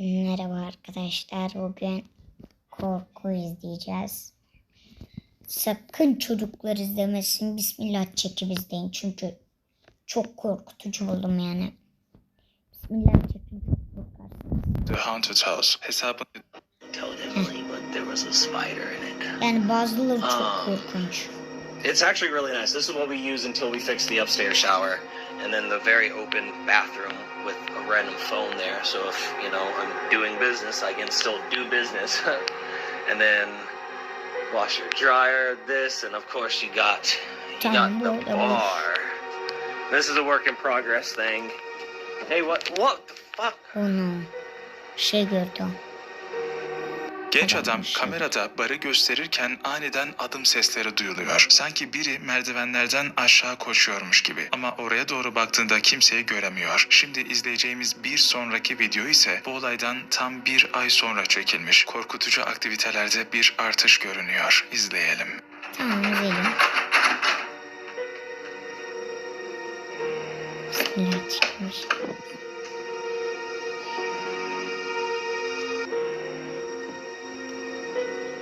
Merhaba arkadaşlar. Bugün korku izleyeceğiz. Sakın çocuklar izlemesin. Bismillah çekip izleyin. Çünkü çok korkutucu buldum yani. Bismillah çekin çok korkarsınız. The Haunted House hesabını told Emily, but there was a spider in it. Yani bazıları çok Aa. korkunç. It's actually really nice. This is what we use until we fix the upstairs shower, and then the very open bathroom with a random phone there. So if you know I'm doing business, I can still do business. and then washer dryer, this, and of course you got you got the bar. This is a work in progress thing. Hey, what what the fuck? Onu şey gördü. Genç adam kamerada barı gösterirken aniden adım sesleri duyuluyor. Sanki biri merdivenlerden aşağı koşuyormuş gibi. Ama oraya doğru baktığında kimseyi göremiyor. Şimdi izleyeceğimiz bir sonraki video ise bu olaydan tam bir ay sonra çekilmiş. Korkutucu aktivitelerde bir artış görünüyor. İzleyelim. Tamam izleyelim. Bismillah çıkmış.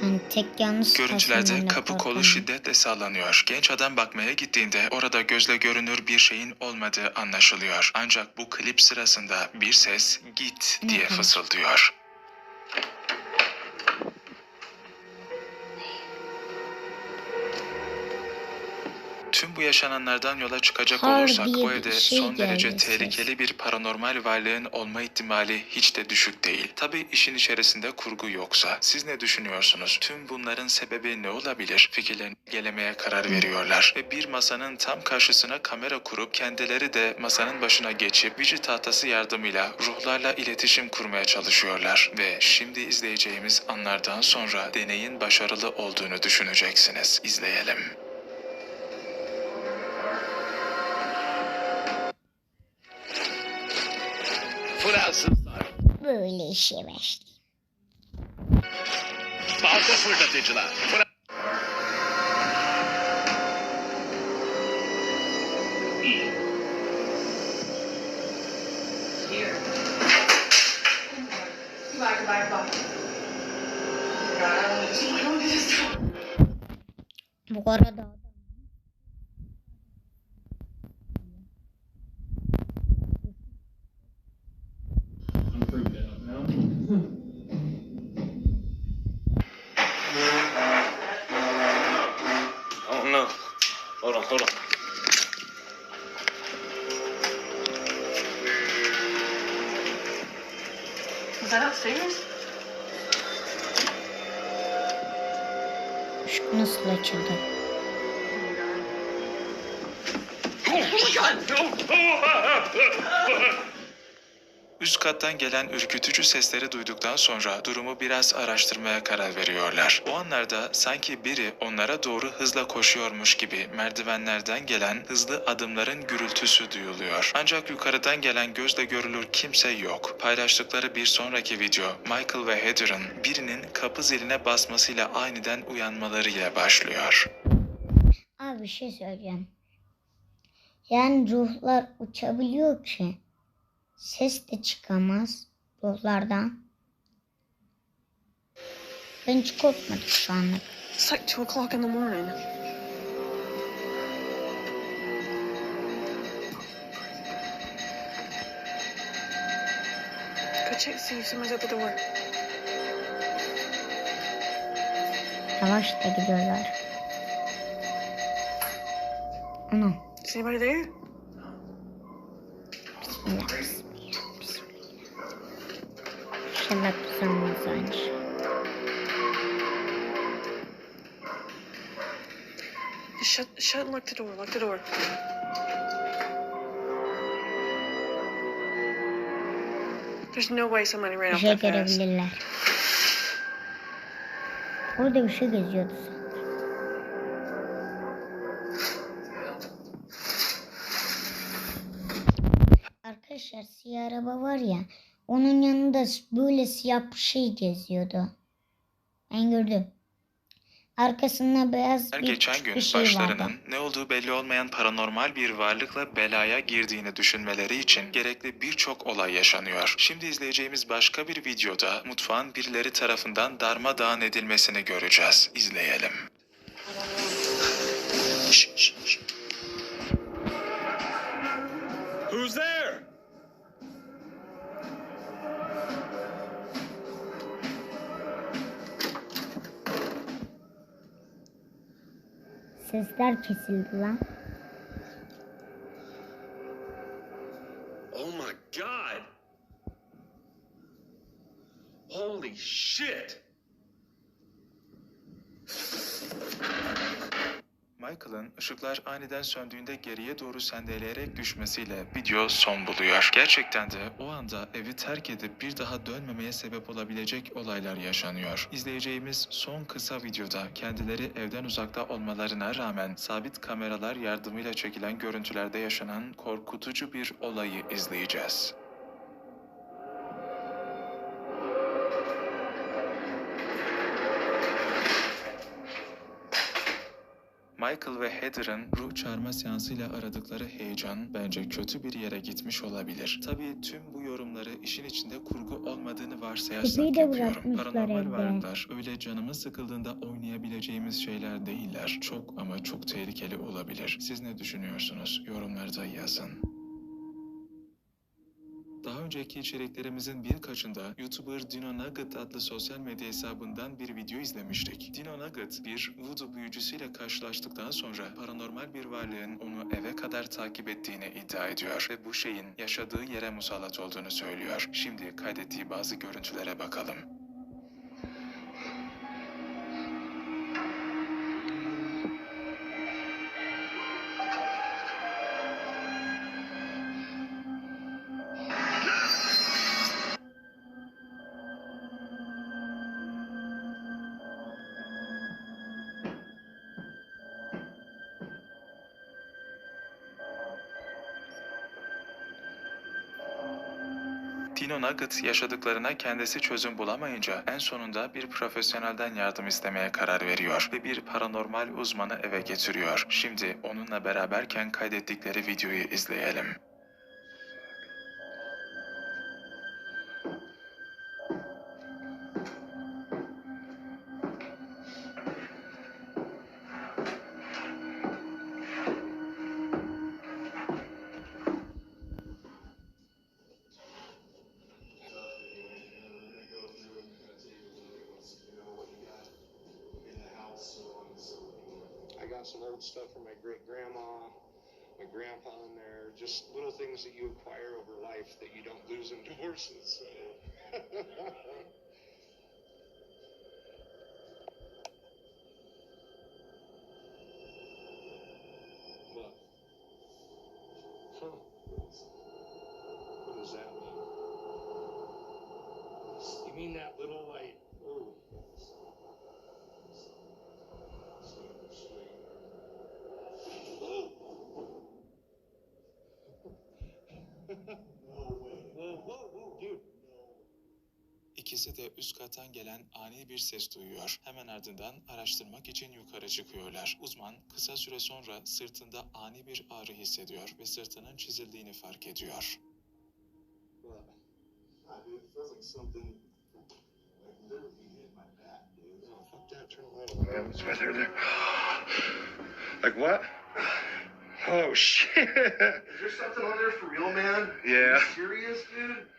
Yani tek yanlış Görüntülerde kapı kolu şiddetle sallanıyor. Genç adam bakmaya gittiğinde orada gözle görünür bir şeyin olmadığı anlaşılıyor. Ancak bu klip sırasında bir ses git diye fısıldıyor. Tüm bu yaşananlardan yola çıkacak Har olursak bu evde şey son derece geldi ses. tehlikeli bir paranormal varlığın olma ihtimali hiç de düşük değil. Tabi işin içerisinde kurgu yoksa. Siz ne düşünüyorsunuz? Tüm bunların sebebi ne olabilir? Fikirlerini gelemeye karar veriyorlar. Ve bir masanın tam karşısına kamera kurup kendileri de masanın başına geçip vici tahtası yardımıyla ruhlarla iletişim kurmaya çalışıyorlar. Ve şimdi izleyeceğimiz anlardan sonra deneyin başarılı olduğunu düşüneceksiniz. İzleyelim. Fransız böyle işe başladı. Vai, vai, Fır Bu arada Hold on. Was that upstairs? şu nasıl açıldı? Üst kattan gelen ürkütücü sesleri duyduktan sonra durumu biraz araştırmaya karar veriyorlar. O anlarda sanki biri onlara doğru hızla koşuyormuş gibi merdivenlerden gelen hızlı adımların gürültüsü duyuluyor. Ancak yukarıdan gelen gözle görülür kimse yok. Paylaştıkları bir sonraki video Michael ve Heather'ın birinin kapı ziline basmasıyla aniden uyanmalarıyla başlıyor. Abi bir şey söyleyeceğim. Yani ruhlar uçabiliyor ki. Ses de çıkamaz ruhlardan. Ben hiç korkmadım şu anlık. It's like two o'clock in the morning. Go check see if someone's at the door. Yavaş da gidiyorlar. Ana. Is anybody there? Tuzanmaz önce. Just shut, shut and lock the door. Lock the door. There's no way somebody ran out şey that fast. Orada bir şey geziyordu. Arkadaşlar siyah araba var ya. Onun yanında böyle siyah bir şey geziyordu. Ben gördüm. Arkasında beyaz bir geçen gün bir şey vardı. başlarının ne olduğu belli olmayan paranormal bir varlıkla belaya girdiğini düşünmeleri için gerekli birçok olay yaşanıyor. Şimdi izleyeceğimiz başka bir videoda mutfağın birileri tarafından darmadağın edilmesini göreceğiz. İzleyelim. Şş, şş, şş. Sesler kesildi lan. Oh my god. Holy shit. Michael'ın ışıklar aniden söndüğünde geriye doğru sendeleyerek düşmesiyle video son buluyor. Gerçekten de o anda evi terk edip bir daha dönmemeye sebep olabilecek olaylar yaşanıyor. İzleyeceğimiz son kısa videoda kendileri evden uzakta olmalarına rağmen sabit kameralar yardımıyla çekilen görüntülerde yaşanan korkutucu bir olayı izleyeceğiz. Michael ve Heather'ın ruh çağırma seansıyla aradıkları heyecan bence kötü bir yere gitmiş olabilir. Tabii tüm bu yorumları işin içinde kurgu olmadığını varsayarsak de yapıyorum. Paranormal varlıklar öyle canımız sıkıldığında oynayabileceğimiz şeyler değiller. Çok ama çok tehlikeli olabilir. Siz ne düşünüyorsunuz? Yorumlarda yazın. Önceki içeriklerimizin birkaçında YouTuber Dino Nugget adlı sosyal medya hesabından bir video izlemiştik. Dino Nugget bir voodoo büyücüsüyle karşılaştıktan sonra paranormal bir varlığın onu eve kadar takip ettiğini iddia ediyor ve bu şeyin yaşadığı yere musallat olduğunu söylüyor. Şimdi kaydettiği bazı görüntülere bakalım. Dino Nugget yaşadıklarına kendisi çözüm bulamayınca en sonunda bir profesyonelden yardım istemeye karar veriyor ve bir paranormal uzmanı eve getiriyor. Şimdi onunla beraberken kaydettikleri videoyu izleyelim. Little things that you acquire over life that you don't lose in divorces. So. İkisi de üst kattan gelen ani bir ses duyuyor. Hemen ardından araştırmak için yukarı çıkıyorlar. Uzman kısa süre sonra sırtında ani bir ağrı hissediyor ve sırtının çizildiğini fark ediyor. Like what? Oh shit. Is there something on there for real, man? Yeah. Are you serious, dude?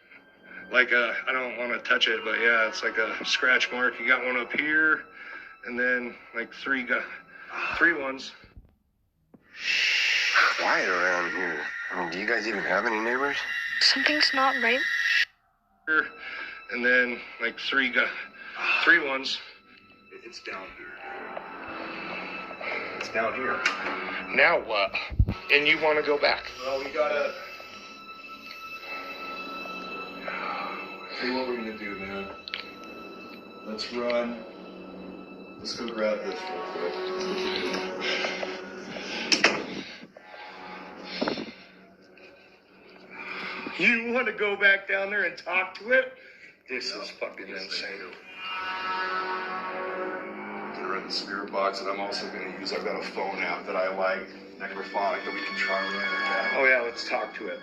Like uh, I don't want to touch it, but yeah, it's like a scratch mark. You got one up here, and then like three got three ones. Quiet around here. I mean, do you guys even have any neighbors? Something's not right. And then like three got three ones. It's down here. It's down here. Now what? And you want to go back? Well, we gotta. You what we're gonna do, man. Let's run. Let's go grab this real quick. You want to go back down there and talk to it? This is fucking insane. Gonna run the spirit box that I'm also going to use. I've got a phone app that I like, Necrophonic, that we can try running. Oh yeah, let's talk to it.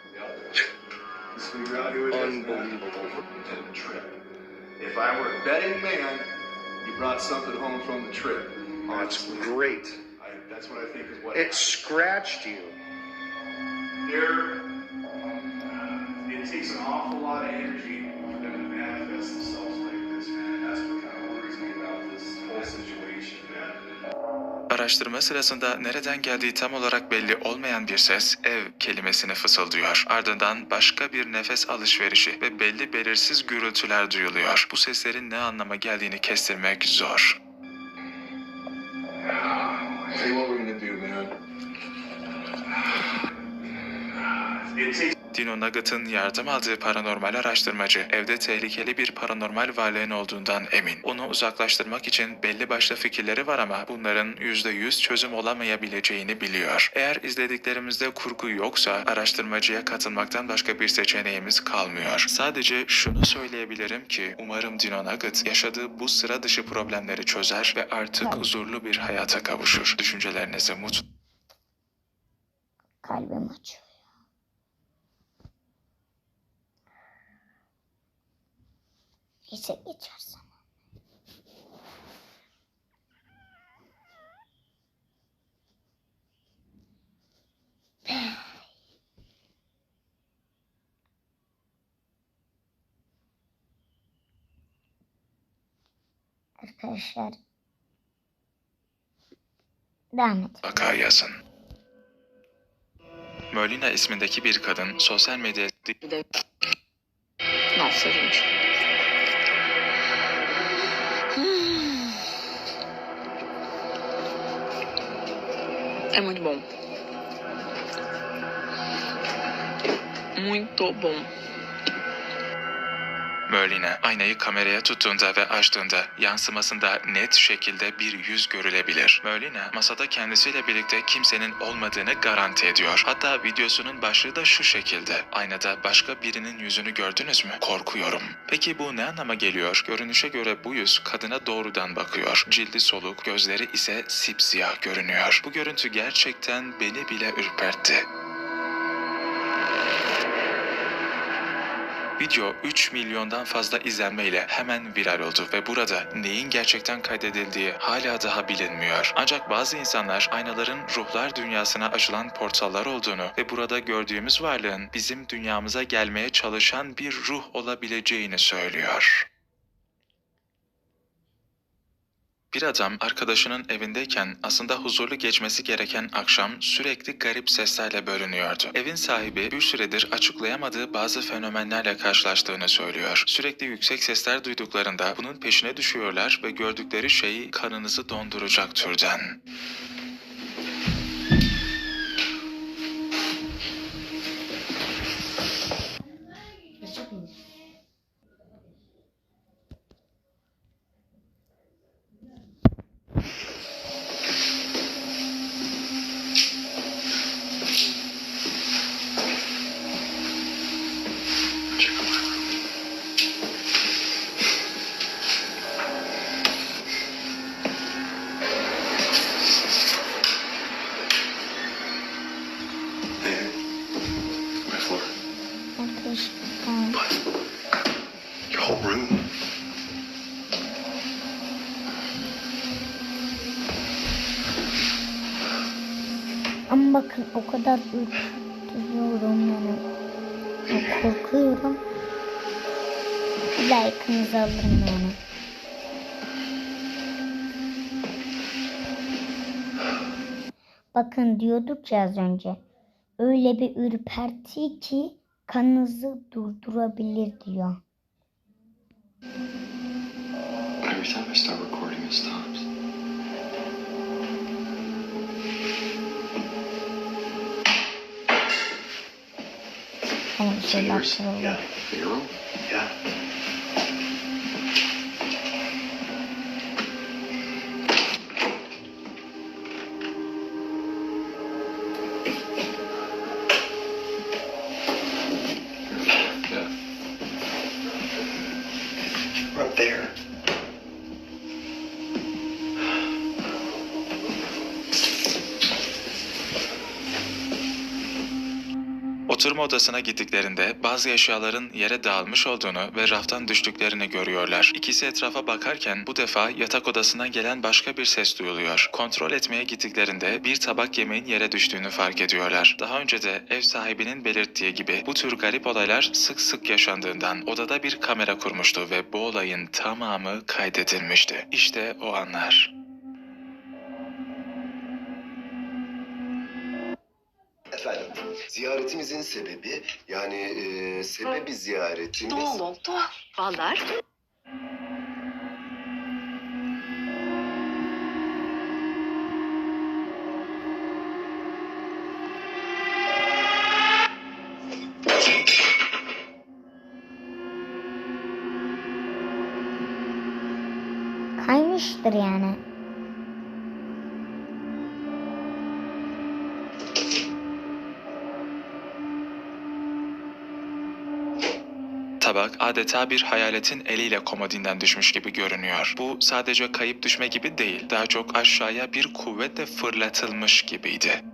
Let's Unbelievable. If I were a betting man, you brought something home from the trip. That's Honestly. great. I, that's what I think is what It scratched you. there. Um, it takes an awful lot of energy for them to manifest themselves Araştırma sırasında nereden geldiği tam olarak belli olmayan bir ses ev kelimesini fısıldıyor. Ardından başka bir nefes alışverişi ve belli belirsiz gürültüler duyuluyor. Bu seslerin ne anlama geldiğini kestirmek zor. You what we're gonna do, man. Dino Nugget'ın yardım aldığı paranormal araştırmacı evde tehlikeli bir paranormal varlığın olduğundan emin. Onu uzaklaştırmak için belli başlı fikirleri var ama bunların %100 çözüm olamayabileceğini biliyor. Eğer izlediklerimizde kurgu yoksa araştırmacıya katılmaktan başka bir seçeneğimiz kalmıyor. Sadece şunu söyleyebilirim ki umarım Dino Nugget yaşadığı bu sıra dışı problemleri çözer ve artık huzurlu bir hayata kavuşur. Düşüncelerinizi mutlu Kalbim açıyor. Neyse geçer zaman. Arkadaşlar devam et. mutlaka yazın. Molina ismindeki bir kadın sosyal medyada Nossa, É muito bom. Muito bom. Merlin'e aynayı kameraya tuttuğunda ve açtığında yansımasında net şekilde bir yüz görülebilir. Merlin'e masada kendisiyle birlikte kimsenin olmadığını garanti ediyor. Hatta videosunun başlığı da şu şekilde. Aynada başka birinin yüzünü gördünüz mü? Korkuyorum. Peki bu ne anlama geliyor? Görünüşe göre bu yüz kadına doğrudan bakıyor. Cildi soluk, gözleri ise sipsiyah görünüyor. Bu görüntü gerçekten beni bile ürpertti. Video 3 milyondan fazla izlenmeyle hemen viral oldu ve burada neyin gerçekten kaydedildiği hala daha bilinmiyor. Ancak bazı insanlar aynaların ruhlar dünyasına açılan portallar olduğunu ve burada gördüğümüz varlığın bizim dünyamıza gelmeye çalışan bir ruh olabileceğini söylüyor. Bir adam arkadaşının evindeyken aslında huzurlu geçmesi gereken akşam sürekli garip seslerle bölünüyordu. Evin sahibi bir süredir açıklayamadığı bazı fenomenlerle karşılaştığını söylüyor. Sürekli yüksek sesler duyduklarında bunun peşine düşüyorlar ve gördükleri şey kanınızı donduracak türden. Ama bakın o kadar ürkütüyorum yani. Çok korkuyorum. Like'ınızı alırım yani. Bakın diyorduk ya az önce. Öyle bir ürperti ki kanınızı durdurabilir diyor. Every time I start recording, it stops. Hani bir şeyler kırıldı. Yeah. Oturma odasına gittiklerinde bazı eşyaların yere dağılmış olduğunu ve raftan düştüklerini görüyorlar. İkisi etrafa bakarken bu defa yatak odasından gelen başka bir ses duyuluyor. Kontrol etmeye gittiklerinde bir tabak yemeğin yere düştüğünü fark ediyorlar. Daha önce de ev sahibinin belirttiği gibi bu tür garip olaylar sık sık yaşandığından odada bir kamera kurmuştu ve bu olayın tamamı kaydedilmişti. İşte o anlar. Ziyaretimizin sebebi yani e, sebebi ziyaretimiz... Doğal ol, doğal. Valdar. Tabak adeta bir hayaletin eliyle komodinden düşmüş gibi görünüyor. Bu sadece kayıp düşme gibi değil, daha çok aşağıya bir kuvvetle fırlatılmış gibiydi.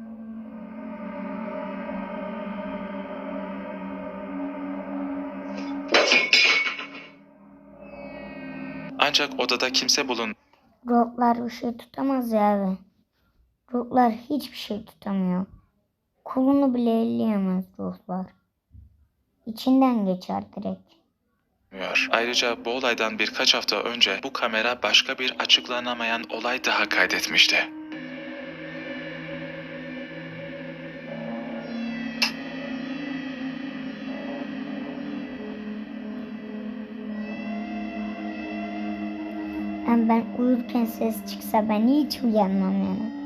Ancak odada kimse bulun Ruhlar bir şey tutamaz ya abi. Ruhlar hiçbir şey tutamıyor. Kolunu bile elleyemez ruhlar. İçinden geçer direkt. Ayrıca bu olaydan birkaç hafta önce bu kamera başka bir açıklanamayan olay daha kaydetmişti. Yani ben uyurken ses çıksa ben hiç uyanmam yani.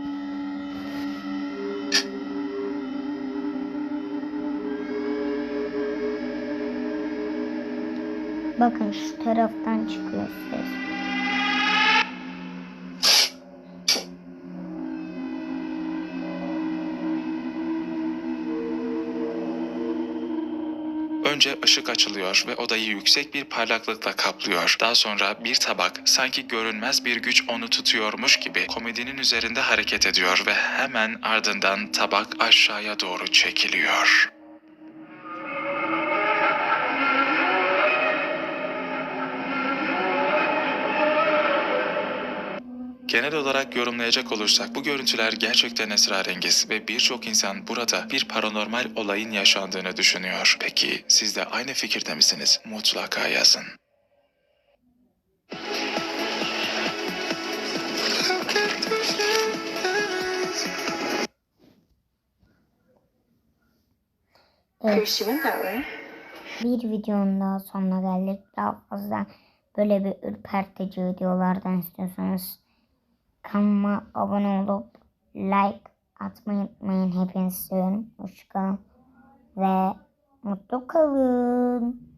Bakın şu taraftan çıkıyor ses. Önce ışık açılıyor ve odayı yüksek bir parlaklıkla kaplıyor. Daha sonra bir tabak sanki görünmez bir güç onu tutuyormuş gibi komedinin üzerinde hareket ediyor ve hemen ardından tabak aşağıya doğru çekiliyor. Genel olarak yorumlayacak olursak bu görüntüler gerçekten esrarengiz ve birçok insan burada bir paranormal olayın yaşandığını düşünüyor. Peki siz de aynı fikirde misiniz? Mutlaka yazın. Evet, bir videonun daha sonuna geldik. Daha fazla böyle bir ürpertici videolardan istiyorsanız kanalıma abone olup like atmayı unutmayın. Hepinizi seviyorum. Hoşçakalın ve mutlu kalın.